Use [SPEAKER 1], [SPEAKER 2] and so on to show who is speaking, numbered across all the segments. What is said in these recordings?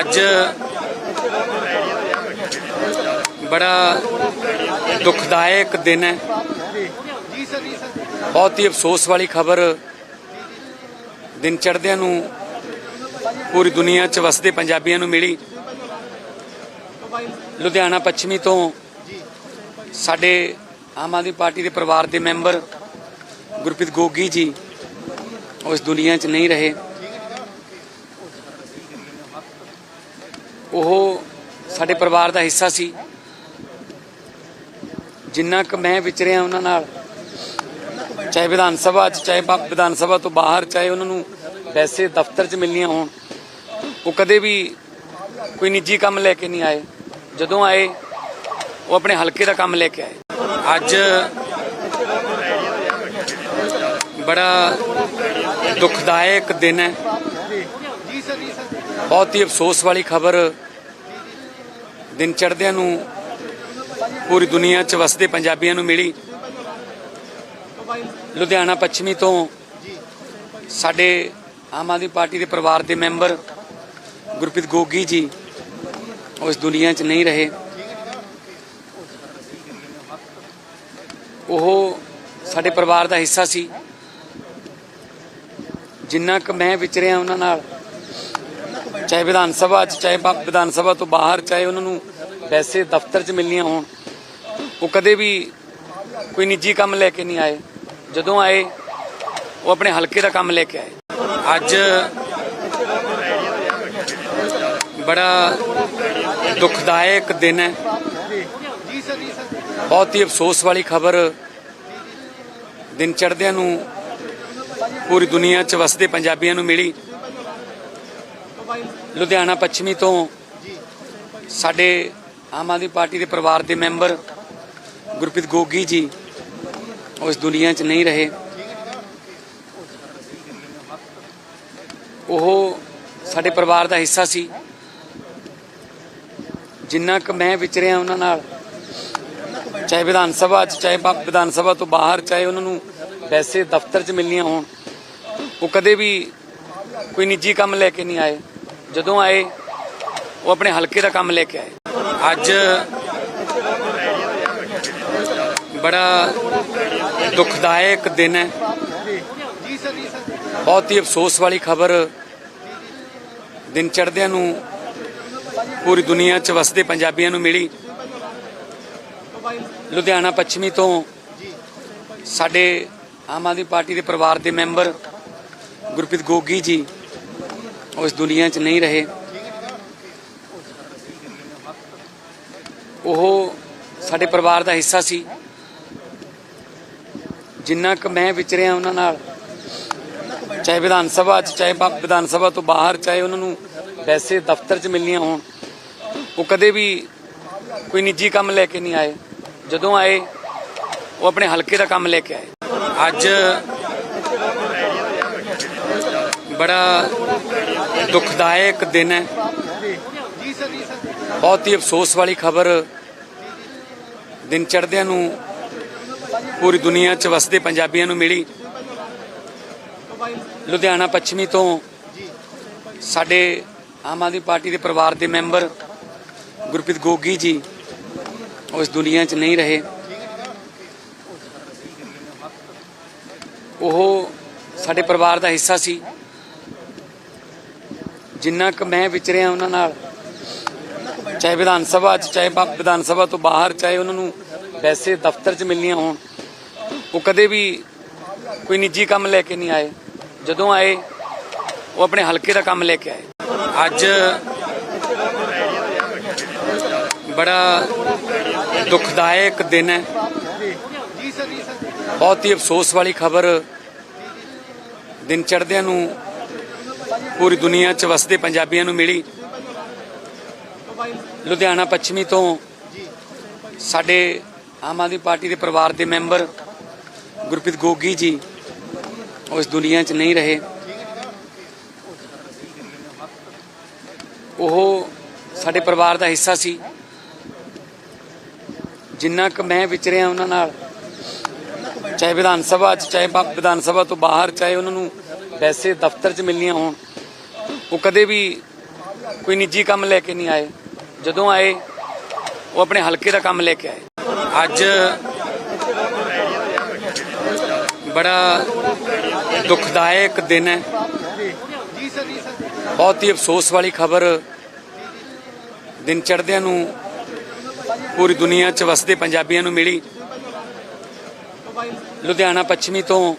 [SPEAKER 1] ਅੱਜ ਬੜਾ ਦੁਖਦਾਇਕ ਦਿਨ ਹੈ। ਬਹੁਤ ਹੀ ਅਫਸੋਸ ਵਾਲੀ ਖਬਰ ਦਿਨ ਚੜ੍ਹਦਿਆਂ ਨੂੰ ਪੂਰੀ ਦੁਨੀਆ 'ਚ ਵਸਦੇ ਪੰਜਾਬੀਆਂ ਨੂੰ ਮਿਲੀ। ਲੁਧਿਆਣਾ ਪੱਛਮੀ ਤੋਂ ਸਾਡੇ ਆਮ ਆਦਮੀ ਪਾਰਟੀ ਦੇ ਪਰਿਵਾਰ ਦੇ ਮੈਂਬਰ ਗੁਰਪ੍ਰੀਤ ਗੋਗੀ ਜੀ ਉਸ ਦੁਨੀਆ 'ਚ ਨਹੀਂ ਰਹੇ। ਉਹ ਸਾਡੇ ਪਰਿਵਾਰ ਦਾ ਹਿੱਸਾ ਸੀ। ਜਿੰਨਾ ਕੁ ਮੈਂ ਵਿਚਰਿਆ ਉਹਨਾਂ ਨਾਲ, ਚਾਹੇ ਵਿਧਾਨ ਸਭਾ ਚ, ਚਾਹੇ ਵਿਧਾਨ ਸਭਾ ਤੋਂ ਬਾਹਰ, ਚਾਹੇ ਉਹਨਾਂ ਨੂੰ ਵੈਸੇ ਦਫ਼ਤਰ 'ਚ ਮਿਲਣੀਆਂ ਹੋਣ, ਉਹ ਕਦੇ ਵੀ ਕੋਈ ਨਿੱਜੀ ਕੰਮ ਲੈ ਕੇ ਨਹੀਂ ਆਏ। ਜਦੋਂ ਆਏ, ਉਹ ਆਪਣੇ ਹਲਕੇ ਦਾ ਕੰਮ ਲੈ ਕੇ ਆਏ। ਅੱਜ ਬੜਾ ਦੁਖਦਾਇਕ ਦਿਨ ਹੈ। ਬਹੁਤ ਹੀ ਅਫਸੋਸ ਵਾਲੀ ਖਬਰ ਦਿਨ ਚੜ੍ਹਦਿਆਂ ਨੂੰ ਪੂਰੀ ਦੁਨੀਆ 'ਚ ਵਸਦੇ ਪੰਜਾਬੀਆਂ ਨੂੰ ਮਿਲੀ। ਲੁਧਿਆਣਾ ਪੱਛਮੀ ਤੋਂ ਸਾਡੇ ਆਮ ਆਦਮੀ ਪਾਰਟੀ ਦੇ ਪਰਿਵਾਰ ਦੇ ਮੈਂਬਰ ਗੁਰਪ੍ਰੀਤ ਗੋਗੀ ਜੀ ਉਸ ਦੁਨੀਆ 'ਚ ਨਹੀਂ ਰਹੇ। ਉਹ ਸਾਡੇ ਪਰਿਵਾਰ ਦਾ ਹਿੱਸਾ ਸੀ। ਜਿੰਨਾ ਕੁ ਮੈਂ ਵਿਚਰਿਆ ਉਹਨਾਂ ਨਾਲ ਚਾਹੇ ਵਿਧਾਨ ਸਭਾ ਚ, ਚਾਹੇ ਵਿਧਾਨ ਸਭਾ ਤੋਂ ਬਾਹਰ, ਚਾਹੇ ਉਹਨਾਂ ਨੂੰ ਵੈਸੇ ਦਫ਼ਤਰ 'ਚ ਮਿਲਣੀਆਂ ਹੋਣ, ਉਹ ਕਦੇ ਵੀ ਕੋਈ ਨਿੱਜੀ ਕੰਮ ਲੈ ਕੇ ਨਹੀਂ ਆਏ। ਜਦੋਂ ਆਏ, ਉਹ ਆਪਣੇ ਹਲਕੇ ਦਾ ਕੰਮ ਲੈ ਕੇ ਆਏ। ਅੱਜ ਬੜਾ ਦੁਖਦਾਇਕ ਦਿਨ ਹੈ। ਬਹੁਤ ਹੀ ਅਫਸੋਸ ਵਾਲੀ ਖਬਰ ਦਿਨ ਚੜ੍ਹਦਿਆਂ ਨੂੰ ਪੂਰੀ ਦੁਨੀਆ 'ਚ ਵਸਦੇ ਪੰਜਾਬੀਆਂ ਨੂੰ ਮਿਲੀ। ਲੁਧਿਆਣਾ ਪੱਛਮੀ ਤੋਂ ਸਾਡੇ ਆਮ ਆਦਮੀ ਪਾਰਟੀ ਦੇ ਪਰਿਵਾਰ ਦੇ ਮੈਂਬਰ ਗੁਰਪ੍ਰੀਤ ਗੋਗੀ ਜੀ ਉਸ ਦੁਨੀਆ 'ਚ ਨਹੀਂ ਰਹੇ। ਉਹ ਸਾਡੇ ਪਰਿਵਾਰ ਦਾ ਹਿੱਸਾ ਸੀ। ਜਿੰਨਾ ਕੁ ਮੈਂ ਵਿਚਰਿਆ ਉਹਨਾਂ ਨਾਲ ਚਾਹੇ ਵਿਧਾਨ ਸਭਾ ਚ ਚਾਹੇ ਵਿਧਾਨ ਸਭਾ ਤੋਂ ਬਾਹਰ ਚਾਹੇ ਉਹਨਾਂ ਨੂੰ ਵੈਸੇ ਦਫ਼ਤਰ 'ਚ ਮਿਲਣੀਆਂ ਹੋਣ ਉਹ ਕਦੇ ਵੀ ਕੋਈ ਨਿੱਜੀ ਕੰਮ ਲੈ ਕੇ ਨਹੀਂ ਆਏ। ਜਦੋਂ ਆਏ, ਉਹ ਆਪਣੇ ਹਲਕੇ ਦਾ ਕੰਮ ਲੈ ਕੇ ਆਏ। ਅੱਜ ਬੜਾ ਦੁਖਦਾਇਕ ਦਿਨ ਹੈ। ਬਹੁਤ ਹੀ ਅਫਸੋਸ ਵਾਲੀ ਖਬਰ ਦਿਨ ਚੜ੍ਹਦਿਆਂ ਨੂੰ ਪੂਰੀ ਦੁਨੀਆ 'ਚ ਵਸਦੇ ਪੰਜਾਬੀਆਂ ਨੂੰ ਮਿਲੀ। ਲੁਧਿਆਣਾ ਪੱਛਮੀ ਤੋਂ ਸਾਡੇ ਆਮ ਆਦਮੀ ਪਾਰਟੀ ਦੇ ਪਰਿਵਾਰ ਦੇ ਮੈਂਬਰ ਗੁਰਪ੍ਰੀਤ ਗੋਗੀ ਜੀ ਉਸ ਦੁਨੀਆ 'ਚ ਨਹੀਂ ਰਹੇ। ਉਹ ਸਾਡੇ ਪਰਿਵਾਰ ਦਾ ਹਿੱਸਾ ਸੀ। ਜਿੰਨਾ ਕੁ ਮੈਂ ਵਿਚਰਿਆ ਉਹਨਾਂ ਨਾਲ, ਚਾਹੇ ਵਿਧਾਨ ਸਭਾ ਚ, ਚਾਹੇ ਵਿਧਾਨ ਸਭਾ ਤੋਂ ਬਾਹਰ, ਚਾਹੇ ਉਹਨਾਂ ਨੂੰ ਵੈਸੇ ਦਫ਼ਤਰ 'ਚ ਮਿਲਣੀਆਂ ਹੋਣ, ਉਹ ਕਦੇ ਵੀ ਕੋਈ ਨਿੱਜੀ ਕੰਮ ਲੈ ਕੇ ਨਹੀਂ ਆਏ। ਜਦੋਂ ਆਏ, ਉਹ ਆਪਣੇ ਹਲਕੇ ਦਾ ਕੰਮ ਲੈ ਕੇ ਆਏ। ਅੱਜ ਬੜਾ ਦੁਖਦਾਇਕ ਦਿਨ ਹੈ। ਬਹੁਤ ਹੀ ਅਫਸੋਸ ਵਾਲੀ ਖਬਰ ਦਿਨ ਚੜ੍ਹਦਿਆਂ ਨੂੰ ਪੂਰੀ ਦੁਨੀਆ 'ਚ ਵਸਦੇ ਪੰਜਾਬੀਆਂ ਨੂੰ ਮਿਲੀ। ਲੁਧਿਆਣਾ ਪੱਛਮੀ ਤੋਂ ਸਾਡੇ ਆਮ ਆਦਮੀ ਪਾਰਟੀ ਦੇ ਪਰਿਵਾਰ ਦੇ ਮੈਂਬਰ ਗੁਰਪ੍ਰੀਤ ਗੋਗੀ ਜੀ ਉਸ ਦੁਨੀਆ 'ਚ ਨਹੀਂ ਰਹੇ। ਉਹ ਸਾਡੇ ਪਰਿਵਾਰ ਦਾ ਹਿੱਸਾ ਸੀ। ਜਿੰਨਾ ਕੁ ਮੈਂ ਵਿਚਰਿਆ ਉਹਨਾਂ ਨਾਲ, ਚਾਹੇ ਵਿਧਾਨ ਸਭਾ ਚ, ਚਾਹੇ ਵਿਧਾਨ ਸਭਾ ਤੋਂ ਬਾਹਰ, ਚਾਹੇ ਉਹਨਾਂ ਨੂੰ ਵੈਸੇ ਦਫ਼ਤਰ 'ਚ ਮਿਲਣੀਆਂ ਹੋਣ, ਉਹ ਕਦੇ ਵੀ ਕੋਈ ਨਿੱਜੀ ਕੰਮ ਲੈ ਕੇ ਨਹੀਂ ਆਏ। ਜਦੋਂ ਆਏ, ਉਹ ਆਪਣੇ ਹਲਕੇ ਦਾ ਕੰਮ ਲੈ ਕੇ ਆਏ। ਅੱਜ ਬੜਾ ਦੁਖਦਾਇਕ ਦਿਨ ਹੈ। ਬਹੁਤ ਹੀ ਅਫਸੋਸ ਵਾਲੀ ਖਬਰ ਦਿਨ ਚੜ੍ਹਦਿਆਂ ਨੂੰ ਪੂਰੀ ਦੁਨੀਆ 'ਚ ਵਸਦੇ ਪੰਜਾਬੀਆਂ ਨੂੰ ਮਿਲੀ। ਲੁਧਿਆਣਾ ਪੱਛਮੀ ਤੋਂ ਸਾਡੇ ਆਮ ਆਦਮੀ ਪਾਰਟੀ ਦੇ ਪਰਿਵਾਰ ਦੇ ਮੈਂਬਰ ਗੁਰਪ੍ਰੀਤ ਗੋਗੀ ਜੀ ਉਸ ਦੁਨੀਆ 'ਚ ਨਹੀਂ ਰਹੇ। ਉਹ ਸਾਡੇ ਪਰਿਵਾਰ ਦਾ ਹਿੱਸਾ ਸੀ। ਜਿੰਨਾ ਕੁ ਮੈਂ ਵਿਚਰਿਆ ਉਹਨਾਂ ਨਾਲ, ਚਾਹੇ ਵਿਧਾਨ ਸਭਾ ਚ, ਚਾਹੇ ਵਿਧਾਨ ਸਭਾ ਤੋਂ ਬਾਹਰ, ਚਾਹੇ ਉਹਨਾਂ ਨੂੰ ਵੈਸੇ ਦਫ਼ਤਰ 'ਚ ਮਿਲਣੀਆਂ ਹੋਣ ਉਹ ਕਦੇ ਵੀ ਕੋਈ ਨਿੱਜੀ ਕੰਮ ਲੈ ਕੇ ਨਹੀਂ ਆਏ। ਜਦੋਂ ਆਏ, ਉਹ ਆਪਣੇ ਹਲਕੇ ਦਾ ਕੰਮ ਲੈ ਕੇ ਆਏ। ਅੱਜ ਬੜਾ ਦੁਖਦਾਇਕ ਦਿਨ ਹੈ। ਬਹੁਤ ਹੀ ਅਫਸੋਸ ਵਾਲੀ ਖਬਰ ਦਿਨ ਚੜ੍ਹਦਿਆਂ ਨੂੰ ਪੂਰੀ ਦੁਨੀਆ 'ਚ ਵਸਦੇ ਪੰਜਾਬੀਆਂ ਨੂੰ ਮਿਲੀ। ਲੁਧਿਆਣਾ ਪੱਛਮੀ ਤੋਂ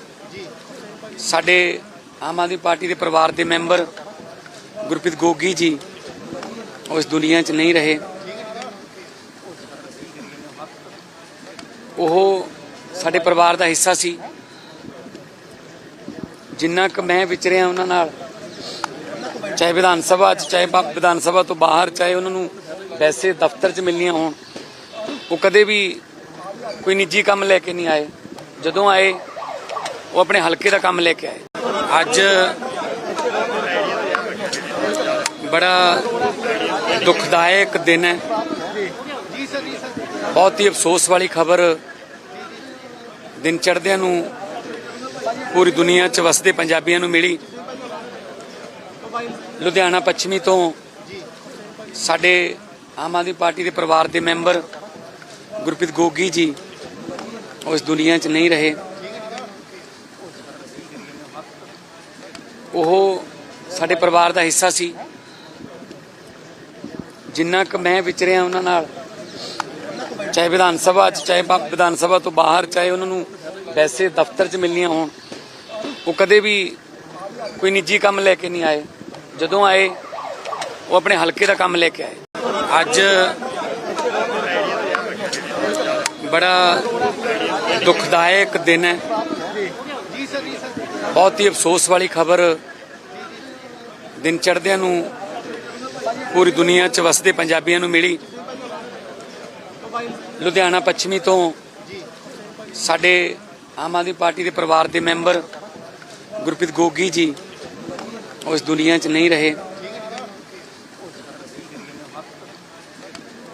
[SPEAKER 1] ਸਾਡੇ ਆਮ ਆਦਮੀ ਪਾਰਟੀ ਦੇ ਪਰਿਵਾਰ ਦੇ ਮੈਂਬਰ ਗੁਰਪ੍ਰੀਤ ਗੋਗੀ ਜੀ ਉਹ ਇਸ ਦੁਨੀਆ 'ਚ ਨਹੀਂ ਰਹੇ। ਉਹ ਸਾਡੇ ਪਰਿਵਾਰ ਦਾ ਹਿੱਸਾ ਸੀ। ਜਿੰਨਾ ਕੁ ਮੈਂ ਵਿਚਰਿਆ ਉਹਨਾਂ ਨਾਲ, ਚਾਹੇ ਵਿਧਾਨ ਸਭਾ 'ਚ, ਚਾਹੇ ਵਿਧਾਨ ਸਭਾ ਤੋਂ ਬਾਹਰ, ਚਾਹੇ ਉਹਨਾਂ ਨੂੰ ਵੈਸੇ ਦਫ਼ਤਰ 'ਚ ਮਿਲਣੀਆਂ ਹੋਣ, ਉਹ ਕਦੇ ਵੀ ਕੋਈ ਨਿੱਜੀ ਕੰਮ ਲੈ ਕੇ ਨਹੀਂ ਆਏ। ਜਦੋਂ ਆਏ, ਉਹ ਆਪਣੇ ਹਲਕੇ ਦਾ ਕੰਮ ਲੈ ਕੇ ਆਏ। ਅੱਜ ਬੜਾ ਦੁਖਦਾਇਕ ਦਿਨ ਹੈ। ਬਹੁਤ ਹੀ ਅਫਸੋਸ ਵਾਲੀ ਖਬਰ ਦਿਨ ਚੜ੍ਹਦਿਆਂ ਨੂੰ ਪੂਰੀ ਦੁਨੀਆ 'ਚ ਵਸਦੇ ਪੰਜਾਬੀਆਂ ਨੂੰ ਮਿਲੀ। ਲੁਧਿਆਣਾ ਪੱਛਮੀ ਤੋਂ ਸਾਡੇ ਆਮ ਆਦਮੀ ਪਾਰਟੀ ਦੇ ਪਰਿਵਾਰ ਦੇ ਮੈਂਬਰ ਗੁਰਪ੍ਰੀਤ ਗੋਗੀ ਜੀ ਉਸ ਦੁਨੀਆ 'ਚ ਨਹੀਂ ਰਹੇ। ਉਹ ਸਾਡੇ ਪਰਿਵਾਰ ਦਾ ਹਿੱਸਾ ਸੀ। ਜਿੰਨਾ ਕੁ ਮੈਂ ਵਿਚਰਿਆ ਉਹਨਾਂ ਨਾਲ, ਚਾਹੇ ਵਿਧਾਨ ਸਭਾ 'ਚ, ਚਾਹੇ ਵਿਧਾਨ ਸਭਾ ਤੋਂ ਬਾਹਰ, ਚਾਹੇ ਉਹਨਾਂ ਨੂੰ ਵੈਸੇ ਦਫ਼ਤਰ 'ਚ ਮਿਲਣੀਆਂ ਹੋਣ, ਉਹ ਕਦੇ ਵੀ ਕੋਈ ਨਿੱਜੀ ਕੰਮ ਲੈ ਕੇ ਨਹੀਂ ਆਏ। ਜਦੋਂ ਆਏ, ਉਹ ਆਪਣੇ ਹਲਕੇ ਦਾ ਕੰਮ ਲੈ ਕੇ ਆਏ। ਅੱਜ ਬੜਾ ਦੁਖਦਾਇਕ ਦਿਨ ਹੈ। ਬਹੁਤ ਹੀ ਅਫਸੋਸ ਵਾਲੀ ਖਬਰ ਦਿਨ ਚੜ੍ਹਦਿਆਂ ਨੂੰ ਪੂਰੀ ਦੁਨੀਆ 'ਚ ਵਸਦੇ ਪੰਜਾਬੀਆਂ ਨੂੰ ਮਿਲੀ। ਲੁਧਿਆਣਾ ਪੱਛਮੀ ਤੋਂ ਸਾਡੇ ਆਮ ਆਦਮੀ ਪਾਰਟੀ ਦੇ ਪਰਿਵਾਰ ਦੇ ਮੈਂਬਰ ਗੁਰਪ੍ਰੀਤ ਗੋਗੀ ਜੀ ਉਸ ਇਸ ਦੁਨੀਆ 'ਚ ਨਹੀਂ ਰਹੇ।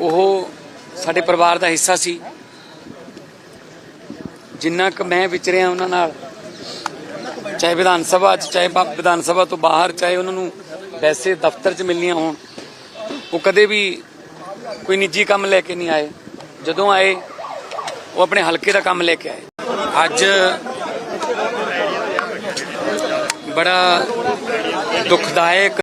[SPEAKER 1] ਉਹ ਸਾਡੇ ਪਰਿਵਾਰ ਦਾ ਹਿੱਸਾ ਸੀ। ਜਿੰਨਾ ਕੁ ਮੈਂ ਵਿਚਰਿਆ ਉਹਨਾਂ ਨਾਲ, ਚਾਹੇ ਵਿਧਾਨ ਸਭਾ 'ਚ, ਚਾਹੇ ਵਿਧਾਨ ਸਭਾ ਤੋਂ ਬਾਹਰ, ਚਾਹੇ ਉਹਨਾਂ ਨੂੰ ਵੈਸੇ ਦਫ਼ਤਰ 'ਚ ਮਿਲਣੀਆਂ ਹੋਣ ਉਹ ਕਦੇ ਵੀ ਕੋਈ ਨਿੱਜੀ ਕੰਮ ਲੈ ਕੇ ਨਹੀਂ ਆਏ। ਜਦੋਂ ਆਏ, ਉਹ ਆਪਣੇ ਹਲਕੇ ਦਾ ਕੰਮ ਲੈ ਕੇ ਆਏ। ਅੱਜ ਬੜਾ ਦੁਖਦਾਇਕ